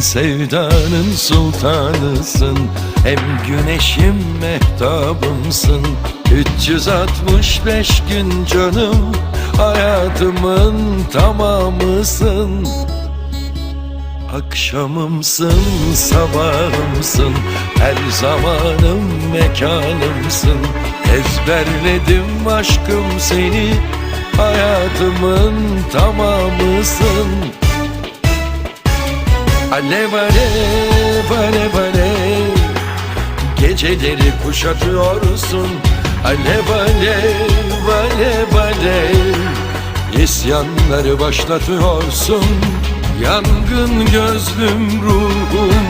sevdanın sultanısın Hem güneşim mehtabımsın. 365 gün canım Hayatımın tamamısın. Akşamımsın, sabahımsın Her zamanım mekanımsın. Ezberledim aşkım seni Hayatımın tamamısın Alev alev alev alev Geceleri kuşatıyorsun. Alev alev alev alev İsyanları başlatıyorsun. Yangın gözlüm ruhum.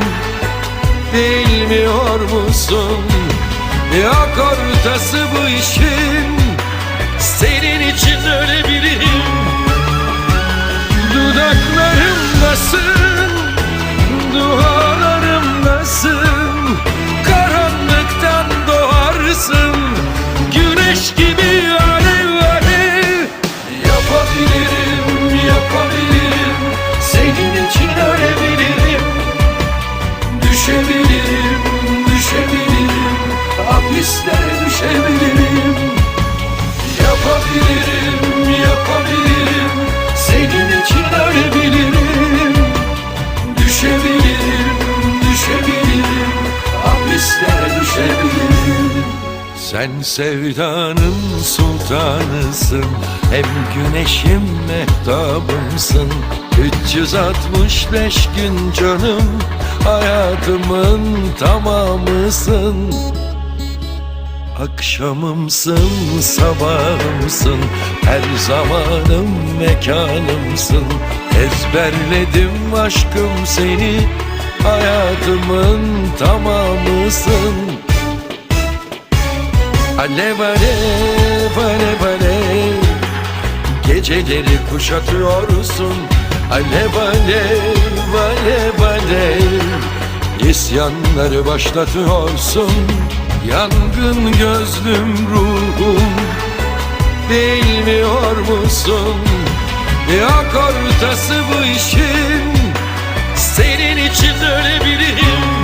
Bilmiyor musun? Yok ortası bu işin. Senin için Sen sevdanın sultanısın Hem güneşim mehtabımsın. 365 gün canım Hayatımın tamamısın. Akşamımsın, sabahımsın Her zamanım mekanımsın Ezberledim aşkım seni Hayatımın tamamısın Alev alev alev Geceleri kuşatıyorsun. Alev alev alev alev. İsyanları başlatıyorsun. Yangın gözlüm ruhum. Bilmiyor musun? Yok ortası bu işin. Senin için ölebilirim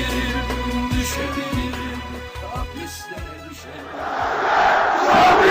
düşebilirim, düşebilirim, hapislere düşebilirim.